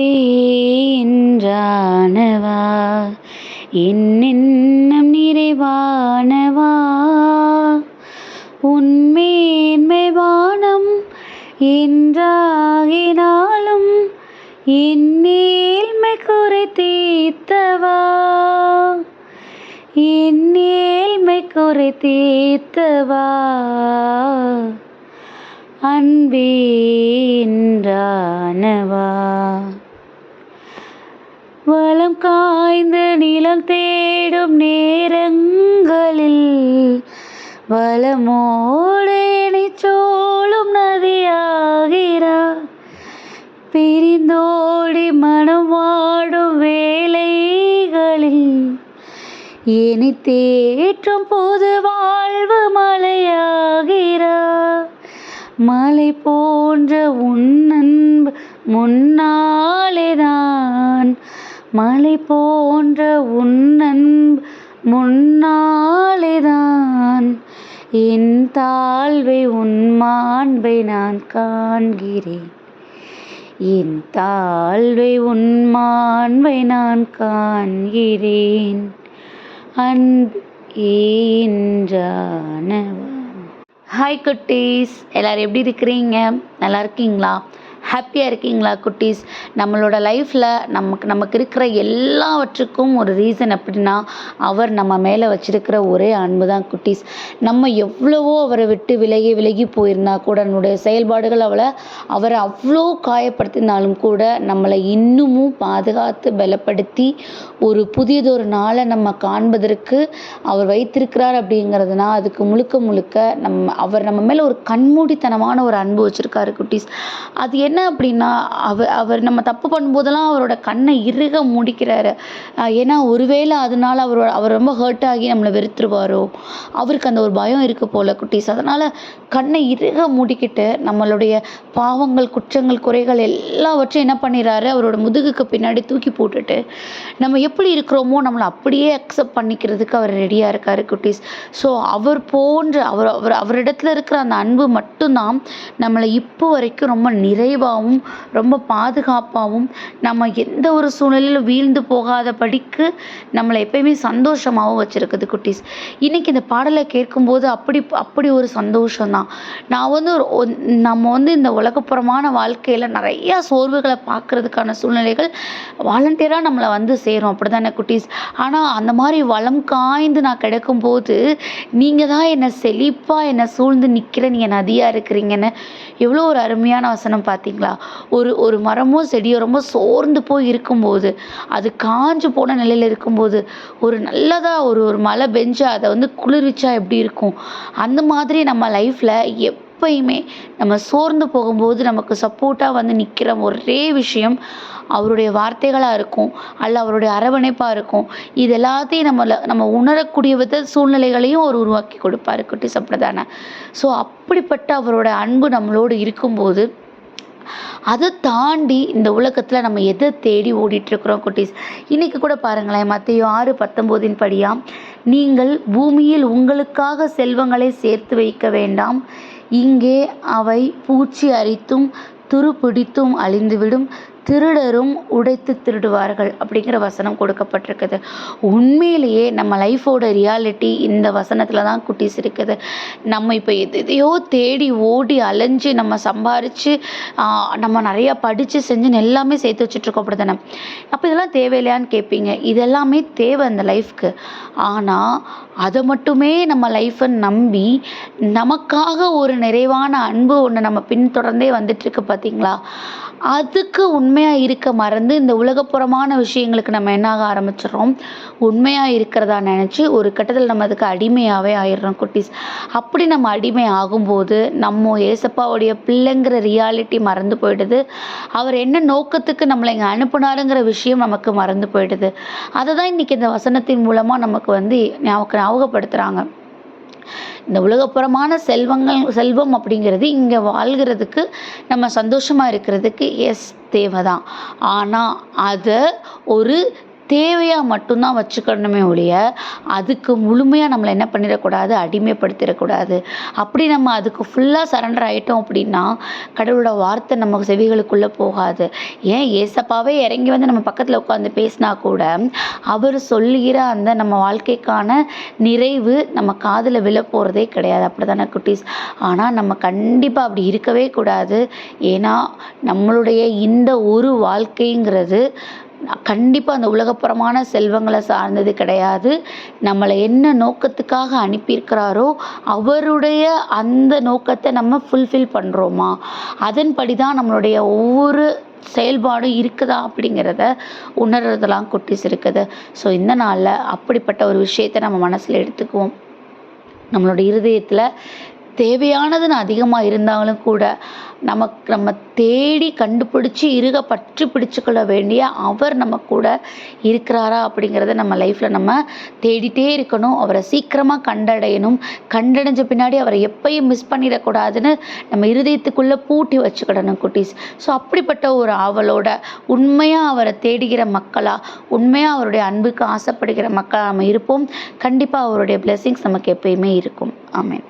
என்றானவா? என்னென்னம் நிறைவானவா? உன்மேன்மை வானம் என்றாகினாலும் என்னேல்மை குறை தீர்த்தவா? என்னேல்மை குறை தீர்த்தவா? அன்பே என்றானவா? காய்ந்து நிலம் தேடும் நேரங்களில் வளமோடு சோழும் நதியாகிறா பிரிந்தோடி மனம் வாடும் வேலைகளில் இனி தேற்றும் பொது வாழ்வு மலையாகிறா மலை போன்ற உன் அன்பு முன்னா மலை போன்ற உன் அன்பு முன்னாலேதான் என் தாழ்வை உன் மாண்பை நான் காண்கிறேன். என் தாழ்வை உன் மாண்பை நான் காண்கிறேன். அன்பு என்றானவா ஹாய் குட்டீஸ். எல்லோரும் எப்படி இருக்கிறீங்க? நல்லா இருக்கீங்களா? ஹாப்பியாக இருக்கீங்களா குட்டீஸ்? நம்மளோட லைஃப்பில் நமக்கு நமக்கு இருக்கிற எல்லாவற்றுக்கும் ஒரு ரீசன் அப்படின்னா அவர் நம்ம மேலே வச்சிருக்கிற ஒரே அன்பு தான் குட்டீஸ். நம்ம எவ்வளவோ அவரை விட்டு விலகி விலகி போயிருந்தா கூட நம்முடைய செயல்பாடுகள் அவளை அவரை அவ்வளோ காயப்படுத்தினாலும் கூட நம்மளை இன்னமும் பாதுகாத்து பலப்படுத்தி ஒரு புதியதொரு நாளை நம்ம காண்பதற்கு அவர் வைத்திருக்கிறார் அப்படிங்கிறதுனா அதுக்கு முழுக்க முழுக்க நம்ம அவர் நம்ம மேலே ஒரு கண்மூடித்தனமான ஒரு அன்பு வச்சுருக்காரு குட்டீஸ். அது என்ன அப்படின்னா அவர் அவர் நம்ம தப்பு பண்ணும்போதெல்லாம் அவரோட கண்ணை இறுக மூடிக்கிறாரு. ஏன்னா ஒருவேளை அதனால அவரோட அவர் ரொம்ப ஹர்ட் ஆகி நம்மளை வெறுத்துருவாரோ? அவருக்கு அந்த ஒரு பயம் இருக்கு போல குட்டீஸ். அதனால் கண்ணை இறுக மூடிக்கிட்டு நம்மளுடைய பாவங்கள் குற்றங்கள் குறைகள் எல்லாவற்றையும் என்ன பண்ணிடுறாரு? அவரோட முதுகுக்கு பின்னாடி தூக்கி போட்டுட்டு நம்ம எப்படி இருக்கிறோமோ நம்மளை அப்படியே அக்செப்ட் பண்ணிக்கிறதுக்கு அவர் ரெடியாக இருக்கார் குட்டீஸ். ஸோ அவர் போன்ற அவர் அவர் அவரிடத்துல இருக்கிற அந்த அன்பு மட்டும்தான் நம்மளை இப்போ வரைக்கும் ரொம்ப நிறைவாக நிறைவாகவும் ரொம்ப பாதுகாப்பாகவும் நம்ம எந்த ஒரு சூழ்நிலையிலும் வீழ்ந்து போகாதபடிக்கு நம்மளை எப்பயுமே சந்தோஷமாகவும் வச்சுருக்குது குட்டீஸ். இன்றைக்கி இந்த பாடலை கேட்கும்போது அப்படி அப்படி ஒரு சந்தோஷம்தான். நான் வந்து ஒரு நம்ம வந்து இந்த உலகப்புறமான வாழ்க்கையில் நிறையா சோர்வுகளை பார்க்குறதுக்கான சூழ்நிலைகள் வாலண்டியராக நம்மளை வந்து சேரும். அப்படி தானே குட்டீஸ்? ஆனால் அந்த மாதிரி வளம் காய்ந்து நான் கிடைக்கும்போது நீங்கள் தான் என்னை செழிப்பாக என்னை சூழ்ந்து நிற்கிற நீங்கள் நதியாக இருக்கிறீங்கன்னு எவ்வளோ ஒரு அருமையான வசனம் பார்த்தீங்க பார்த்தீங்களா ஒரு ஒரு மரமோ செடியோ ரொம்ப சோர்ந்து போய் இருக்கும்போது அது காஞ்சு போன நிலையில் இருக்கும்போது ஒரு நல்லதாக ஒரு ஒரு மழை பெஞ்சு அதை வந்து குளிர்விச்சா எப்படி இருக்கும்? அந்த மாதிரி நம்ம லைஃப்பில் எப்பயுமே நம்ம சோர்ந்து போகும்போது நமக்கு சப்போர்ட்டாக வந்து நிற்கிற ஒரே விஷயம் அவருடைய வார்த்தைகளாக இருக்கும் அல்ல அவருடைய அரவணைப்பாக இருக்கும். இது எல்லாத்தையும் நம்மளை நம்ம உணரக்கூடிய வித சூழ்நிலைகளையும் அவர் உருவாக்கி கொடுப்பார் குட்டி சப்பிரதான ஸோ அப்படிப்பட்ட அவரோட அன்பு நம்மளோடு இருக்கும்போது அதை தாண்டி இந்த உலகத்தில் நம்ம எதை தேடி ஓடிட்டுருக்குறோம் குட்டீஸ்? இன்றைக்கி கூட பாருங்களேன் மற்றையும் ஆறு பத்தொம்போதின் படியாக நீங்கள் பூமியில் உங்களுக்காக செல்வங்களை சேர்த்து வைக்க வேண்டாம். இங்கே அவை பூச்சி அரித்தும் துருப்பிடித்தும் அழிந்துவிடும். திருடரும் உடைத்து திருடுவார்கள் அப்படிங்கிற வசனம் கொடுக்கப்பட்டிருக்குது. உண்மையிலேயே நம்ம லைஃபோட ரியாலிட்டி இந்த வசனத்தில் தான் குட்டிஸ் இருக்குது. நம்ம இப்போ எது எதையோ தேடி ஓடி அலைஞ்சு நம்ம சம்பாரித்து நம்ம நிறையா படித்து செஞ்சுன்னு எல்லாமே சேர்த்து வச்சுட்ருக்கோம் அப்படி தானே அப்போ இதெல்லாம் தேவையில்லையான்னு கேட்பீங்க இதெல்லாமே தேவை அந்த லைஃப்க்கு. ஆனால் அதை மட்டுமே நம்ம லைஃப்பை நம்பி நமக்காக ஒரு நிறைவான அன்பு ஒன்று நம்ம பின்தொடர்ந்தே வந்துட்டுருக்கு பார்த்தீங்களா அதுக்கு உண்மையாக இருக்க மறந்து இந்த உலகப்புறமான விஷயங்களுக்கு நம்ம என்னாக ஆரம்பிச்சிடுறோம்? உண்மையாக இருக்கிறதா நினச்சி ஒரு கட்டத்தில் நம்ம அதுக்கு அடிமையாகவே ஆயிடுறோம் குட்டீஸ். அப்படி நம்ம அடிமை ஆகும்போது நம்ம ஏசப்பாவுடைய பிள்ளைங்கிற ரியாலிட்டி மறந்து போயிடுது. அவர் என்ன நோக்கத்துக்கு நம்மளை இங்கே அனுப்புனாருங்கிற விஷயம் நமக்கு மறந்து போயிடுது. அதை தான் இன்றைக்கி இந்த வசனத்தின் மூலமாக நமக்கு வந்து ஞாபகம் ஞாபகப்படுத்துகிறாங்க இந்த உலகப்புறமான செல்வங்கள் செல்வம் அப்படிங்கிறது இங்கே வாழ்கிறதுக்கு நம்ம சந்தோஷமாக இருக்கிறதுக்கு எஸ் தேவை தான் ஆனால் அதை ஒரு தேவையாக மட்டும்தான் வச்சுக்கணுமே ஒழிய அதுக்கு முழுமையாக நம்மளை என்ன பண்ணிடக்கூடாது? அடிமைப்படுத்திடக்கூடாது. அப்படி நம்ம அதுக்கு ஃபுல்லாக சரண்டர் ஆகிட்டோம் அப்படின்னா கடவுளோட வார்த்தை நம்ம செவிகளுக்குள்ளே போகாது. ஏன்? ஏசப்பாவே இறங்கி வந்து நம்ம பக்கத்தில் உட்காந்து பேசினா கூட அவர் சொல்லுகிற அந்த நம்ம வாழ்க்கைக்கான நிறைவு நம்ம காதில் விழ போகிறதே கிடையாது. அப்படி தானே குட்டீஸ்? ஆனால் நம்ம கண்டிப்பாக அப்படி இருக்கவே கூடாது. ஏன்னா நம்மளுடைய இந்த ஒரு வாழ்க்கைங்கிறது கண்டிப்பாக அந்த உலகப்புறமான செல்வங்களை சார்ந்தது கிடையாது. நம்மளை என்ன நோக்கத்துக்காக அனுப்பியிருக்கிறாரோ அவருடைய அந்த நோக்கத்தை நம்ம ஃபுல்ஃபில் பண்ணுறோமா அதன்படி தான் நம்மளுடைய ஒவ்வொரு செயல்பாடும் இருக்குதா அப்படிங்கிறத உணர்றதெல்லாம் குட்டிஸ் இருக்குது. ஸோ இந்த நாளில் அப்படிப்பட்ட ஒரு விஷயத்தை நம்ம மனசில் எடுத்துக்குவோம். நம்மளோட இருதயத்தில் தேவையானதுன்னு அதிகமாக இருந்தாலும் கூட நமக்கு நம்ம தேடி கண்டுபிடிச்சி இருக பற்றி பிடிச்சுக்கொள்ள வேண்டிய அவர் நம்ம கூட இருக்கிறாரா அப்படிங்கிறத நம்ம லைஃப்பில் நம்ம தேடிட்டே இருக்கணும். அவரை சீக்கிரமாக கண்டடையணும். கண்டடைஞ்ச பின்னாடி அவரை எப்பயும் மிஸ் பண்ணிடக்கூடாதுன்னு நம்ம இருதயத்துக்குள்ளே பூட்டி வச்சுக்கிடணும் குட்டீஸ். ஸோ அப்படிப்பட்ட ஒரு ஆவலோட உண்மையாக அவரை தேடுகிற மக்களாக உண்மையாக அவருடைய அன்புக்கு ஆசைப்படுகிற மக்களாக நம்ம இருப்போம். கண்டிப்பாக அவருடைய பிளெஸிங்ஸ் நமக்கு எப்பயுமே இருக்கும். ஆமேன்.